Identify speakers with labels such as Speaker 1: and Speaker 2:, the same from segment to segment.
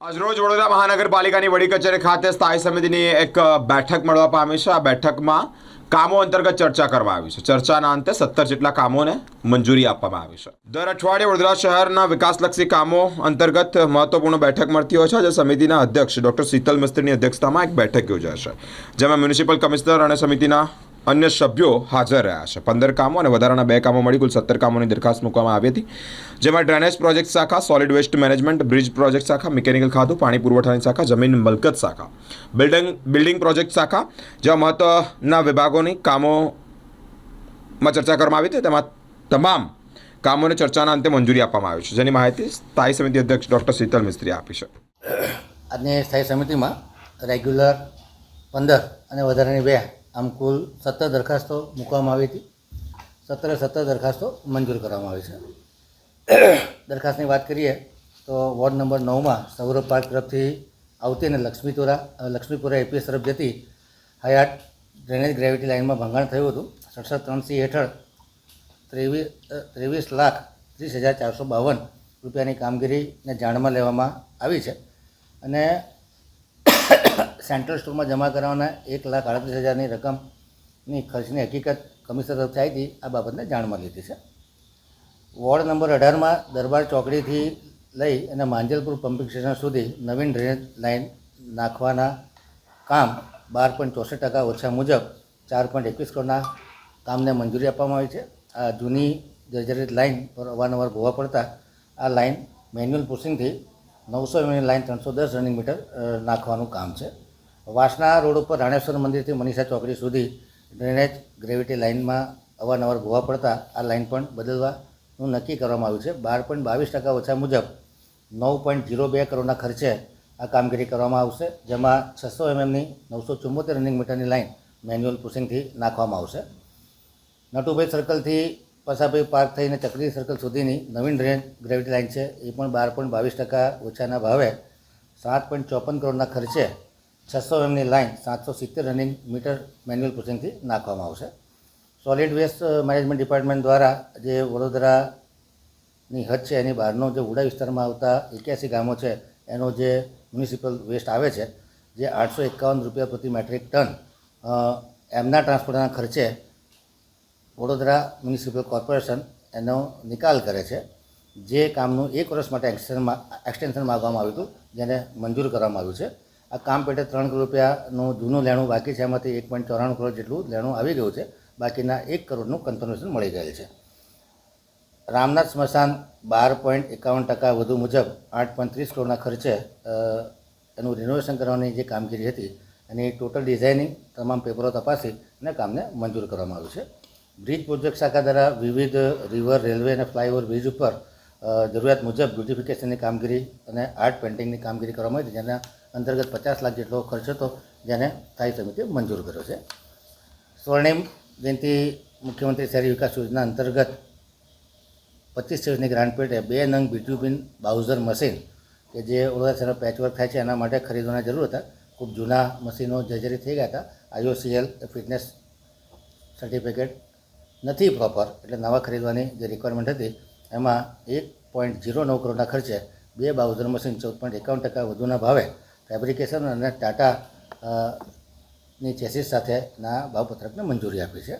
Speaker 1: આજરોજ વડોદરા મહાનગરપાલિકાની વડી કચેરી ખાતે સ્થાયી સમિતિની એક બેઠક મળવા પામી છે. આ બેઠકમાં કામો અંતર્ગત ચર્ચા કરવામાં આવી છે. ચર્ચાના અંતે સત્તર જેટલા કામોને મંજૂરી આપવામાં આવી છે. દર અઠવાડિયે વડોદરા શહેરના વિકાસલક્ષી કામો અંતર્ગત મહત્વપૂર્ણ બેઠક મળતી હોય છે. આજે સમિતિના અધ્યક્ષ ડોક્ટર શીતલ મિસ્ત્રીની અધ્યક્ષતામાં એક બેઠક યોજાશે, જેમાં મ્યુનિસિપલ કમિશનર અને સમિતિના અન્ય સભ્યો હાજર રહ્યા છે. પંદર કામો અને વધારાના બે કામો મળી કુલ સત્તર કામોની દરખાસ્ત મૂકવામાં આવી હતી, જેમાં ડ્રેનેજ પ્રોજેક્ટ શાખા solid waste management bridge project શાખા મિકેનિકલ ખાતું પાણી પુરવઠાની શાખા, જમીન મલકત શાખા. બિલ્ડિંગ બિલ્ડિંગ પ્રોજેક્ટ શાખા જેવા મહત્વના વિભાગોની કામોમાં ચર્ચા કરવામાં આવી હતી, તેમાં તમામ કામોને ચર્ચાના અંતે મંજૂરી આપવામાં આવી છે. જેની માહિતી સ્થાયી સમિતિ અધ્યક્ષ ડૉક્ટર શીતલ મિસ્ત્રી આપી છે.
Speaker 2: આજની સ્થાયી સમિતિમાં રેગ્યુલર પંદર અને વધારાની બે આમ કુલ સત્તર દરખાસ્તો મૂકવામાં આવી હતી. સત્તરે સત્તર દરખાસ્તો મંજૂર કરવામાં આવી છે. દરખાસ્તની વાત કરીએ તો વોર્ડ નંબર નવમાં સૌરભ પાર્ક તરફથી આવતી અને લક્ષ્મીપુરા લક્ષ્મીપુરા એપીએસ તરફ જતી હયાત ડ્રેનેજ ગ્રેવિટી લાઇનમાં ભંગાણ થયું હતું. સડસઠ ત્રણ સી હેઠળ ત્રેવીસ ત્રેવીસ લાખ ત્રીસ હજાર ચારસો બાવન રૂપિયાની કામગીરીને જાણમાં લેવામાં આવી છે. અને સેન્ટ્રલ સ્ટોરમાં જમા કરાવવાના એક લાખ આડત્રીસ હજારની રકમની ખર્ચની હકીકત કમિશનર તરફથી આવી હતી, આ બાબતને જાણમાં લીધી છે. વોર્ડ નંબર અઢારમાં દરબાર ચોકડીથી લઈ અને માંજલપુર પમ્પિંગ સ્ટેશન સુધી નવીન ડ્રેનેજ લાઇન નાખવાના કામ બાર પોઈન્ટ ચોસઠ ટકા ઓછા મુજબ ચાર પોઈન્ટ એકવીસ કરોડના કામને મંજૂરી આપવામાં આવી છે. આ જૂની જર્જરિત લાઇન પર અવારનવાર ભોવા પડતા આ લાઇન મેન્યુઅલ પુશિંગથી નવસો એમની લાઇન ત્રણસો દસ રનિંગ મીટર નાખવાનું કામ છે. વાસણા રોડ ઉપર રાણેશ્વર મંદિરથી મનીષા ચોકડી સુધી ડ્રેનેજ ગ્રેવિટી લાઇનમાં અવારનવાર ભોવા પડતા આ લાઇન પણ બદલવાનું નક્કી કરવામાં આવ્યું છે. બાર પોઈન્ટ બાવીસ ટકા ઓછા મુજબ નવ પોઈન્ટ જીરો બે કરોડના ખર્ચે આ કામગીરી કરવામાં આવશે, જેમાં છસો એમએમની નવસો ચુમ્મોતેર રનિંગ મીટરની લાઇન મેન્યુઅલ પુશિંગથી નાખવામાં આવશે. નટુભાઈ સર્કલથી પસાભાઈ પાર્ક થઈને ચક્રી સર્કલ સુધીની નવીન ડ્રેન ગ્રેવિટી લાઇન છે, એ પણ બાર પોઈન્ટ બાવીસ ટકા ઓછાના ભાવે સાત પોઈન્ટ ચોપન કરોડના ખર્ચે છસો એમની લાઇન સાતસો સિત્તેર રનિંગ મીટર મેન્યુઅલ પુશિંગથી નાખવામાં આવશે. સોલિડ વેસ્ટ મેનેજમેન્ટ ડિપાર્ટમેન્ટ દ્વારા જે વડોદરાની હદ છે, એની બહારનો જે ઉડા વિસ્તારમાં આવતા એક્યાસી ગામો છે, એનો જે મ્યુનિસિપલ વેસ્ટ આવે છે, જે આઠસો એકાવન રૂપિયા પ્રતિ મેટ્રિક ટન એમના ટ્રાન્સપોર્ટના ખર્ચે વડોદરા મ્યુનિસિપલ કોર્પોરેશન એનો નિકાલ કરે છે, જે કામનું એક વર્ષ માટે એક્સટેન્શનમાં એક્સટેન્શન માગવામાં આવ્યું હતું, જેને મંજૂર કરવામાં આવ્યું છે. આ કામ પેટે ત્રણ કરોડ રૂપિયાનું જૂનું લેણું બાકી છે, એમાંથી એક પોઈન્ટ ચોરાણું કરોડ જેટલું લેણું આવી ગયું છે. બાકીના એક કરોડનું કન્ફર્મેશન મળી ગયેલ છે. રામનાથ સ્મશાન બાર પોઈન્ટ એકાવન ટકા વધુ મુજબ આઠ પોઈન્ટ ત્રીસ કરોડના ખર્ચે એનું રિનોવેશન કરવાની જે કામગીરી હતી, એની ટોટલ ડિઝાઇનિંગ તમામ પેપરો તપાસી અને કામને મંજૂર કરવામાં આવ્યું છે. બ્રિજ પ્રોજેક્ટ શાખા દ્વારા વિવિધ રિવર રેલવે અને ફ્લાયઓવર બ્રિજ ઉપર જરૂરિયાત મુજબ બ્યુટિફિકેશનની કામગીરી અને આર્ટ પેઇન્ટિંગની કામગીરી કરવામાં આવી હતી, જેના અંતર્ગત પચાસ લાખ જેટલો ખર્ચ હતો, જેને સ્થાયી સમિતિએ મંજૂર કર્યો છે. સ્વર્ણિમ જયંતિ મુખ્યમંત્રી શહેરી વિકાસ યોજના અંતર્ગત પચીસ દિવસની ગ્રાન્ટ પેટે બે નંગ બીટ્યુબિન બાઉઝર મશીન, કે જે શહેરમાં પેચવર્ક થાય છે, એના માટે ખરીદવાના જરૂર હતા. ખૂબ જૂના મશીનો જર્જરી થઈ ગયા હતા. આઈઓસીએલ ફિટનેસ સર્ટિફિકેટ નથી પ્રોપર એટલે નવા ખરીદવાની જે રિક્વાયરમેન્ટ હતી, એમાં એક પોઈન્ટ ઝીરો નવ કરોડના ખર્ચે બે બાઉઝર મશીન ચૌદ પોઈન્ટ એકાવન ટકા વધુના ભાવે ફેબ્રિકેશન અને ટાટા ની ચેસીસ સાથેના ભાવપત્રકને મંજૂરી આપી છે.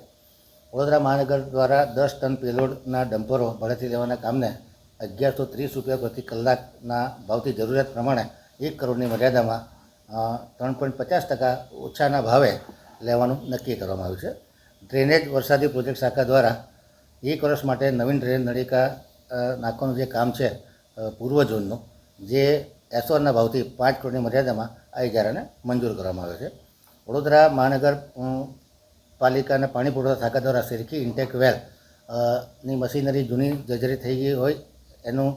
Speaker 2: વડોદરા મહાનગર દ્વારા દસ ટન પેલોડના ડમ્પરો ભાડેથી લેવાના કામને અગિયારસો ત્રીસ રૂપિયા પ્રતિ કલાકના ભાવથી જરૂરિયાત પ્રમાણે એક કરોડની મર્યાદામાં ત્રણ પોઈન્ટ પચાસ ટકા ઓછાના ભાવે લેવાનું નક્કી કરવામાં આવ્યું છે. ડ્રેનેજ વરસાદી પ્રોજેક્ટ શાખા દ્વારા એક વર્ષ માટે નવીન ડ્રેન નળિકા નાખવાનું જે કામ છે પૂર્વ ઝોનનું, જે એસોરના ભાવથી પાંચ કરોડની મર્યાદામાં આ ઇજારાને મંજૂર કરવામાં આવ્યો છે. વડોદરા મહાનગર પાલિકાના પાણી પુરવઠા શાખા દ્વારા સિરકી ઇન્ટેક વેલની મશીનરી જૂની જર્જરી થઈ ગઈ હોય, એનું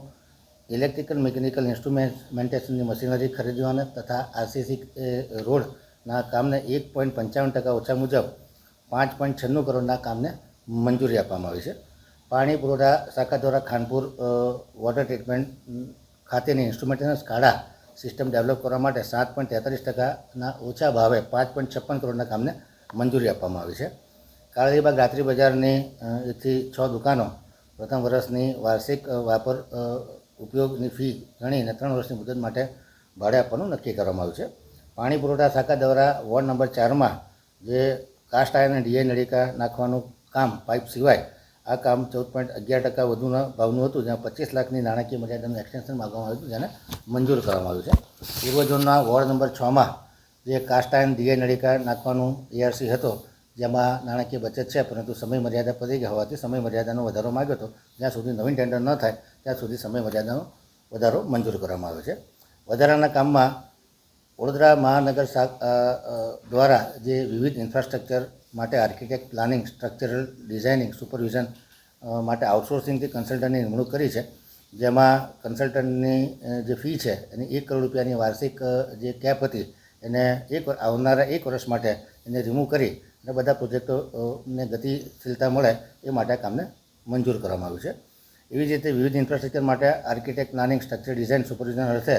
Speaker 2: ઇલેક્ટ્રિકલ મિકેનિકલ ઇન્સ્ટ્રુમેન્ટેશનની મશીનરી ખરીદવાના તથા આરસીસી રોડના કામને એક પોઈન્ટ પંચાવન ટકા ઓછા મુજબ પાંચ પોઈન્ટ છન્નું કરોડના કામને મંજૂરી આપવામાં આવી છે. પાણી પુરવઠા શાખા દ્વારા ખાનપુર વોટર ટ્રીટમેન્ટ ખાતેની ઇન્સ્ટ્રુમેન્ટેશન સ્કાડા સિસ્ટમ ડેવલપ કરવા માટે સાત પોઈન્ટ તેતાલીસ ટકાના ઓછા ભાવે પાંચ પોઈન્ટ છપ્પન કરોડના કામને મંજૂરી આપવામાં આવી છે. કાળીબાગ રાત્રિ બજારની એકથી છ દુકાનો પ્રથમ વર્ષની વાર્ષિક વાપર ઉપયોગની ફી ગણીને ત્રણ વર્ષની મુદત માટે ભાડે આપવાનું નક્કી કરવામાં આવ્યું છે. પાણી પુરવઠા શાખા દ્વારા વોર્ડ નંબર ચારમાં જે કાસ્ટ આયર્ન અને ડીઆઈ નળિકા નાખવાનું કામ પાઇપ સિવાય આ કામ ચૌદ પોઈન્ટ અગિયાર ટકા વધુના ભાવનું હતું, જ્યાં પચીસ લાખની નાણાકીય મર્યાદાનું એક્સટેન્શન માગવામાં આવ્યું હતું, જેને મંજૂર કરવામાં આવ્યું છે. પૂર્વ ઝોનના વોર્ડ નંબર છમાં જે કાસ્ટ આયર્ન ડીઆઈ નળિકા નાખવાનું એઆરસી હતો, જેમાં નાણાકીય બચત છે, પરંતુ સમય મર્યાદા પતી ગયા હોવાથી સમય મર્યાદાનો વધારો માગ્યો હતો. જ્યાં સુધી નવીન ટેન્ડર ન થાય, ત્યાં સુધી સમય મર્યાદાનો વધારો મંજૂર કરવામાં આવ્યો છે. વધારાના કામમાં વડોદરા મહાનગર દ્વારા જે વિવિધ ઇન્ફ્રાસ્ટ્રક્ચર માટે architect planning, structural designing, supervision માટે આઉટસોર્સિંગથી કન્સલ્ટન્ટની નિમણૂક કરી છે, જેમાં કન્સલ્ટન્ટની જે ફી છે એની એક કરોડ રૂપિયાની વાર્ષિક જે કેપ હતી એને એક આવનારા એક વર્ષ માટે એને રિમૂવ કરી અને બધા પ્રોજેક્ટોને ગતિશીલતા મળે એ માટે કામને મંજૂર કરવામાં આવ્યું છે. એવી જ રીતે વિવિધ ઇન્ફ્રાસ્ટ્રક્ચર માટે architect planning structure design, supervision અર્થે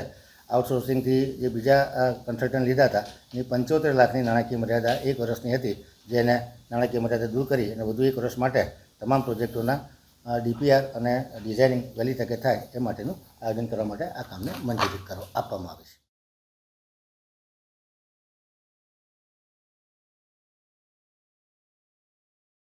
Speaker 2: આઉટસોર્સિંગથી જે બીજા કન્સલ્ટન્ટ લીધા હતા એ પંચોતેર લાખની નાણાકીય મર્યાદા એક વર્ષની હતી જેને નાણાકીય મર્યાદા દૂર કરી અને વધુ એક વર્ષ માટે તમામ પ્રોજેક્ટોના ડીપીઆર અને ડિઝાઇનિંગ વહેલી તકે થાય એ માટેનું આયોજન કરવા માટે આ કામને મંજૂરી કરવા આપવામાં આવે છે.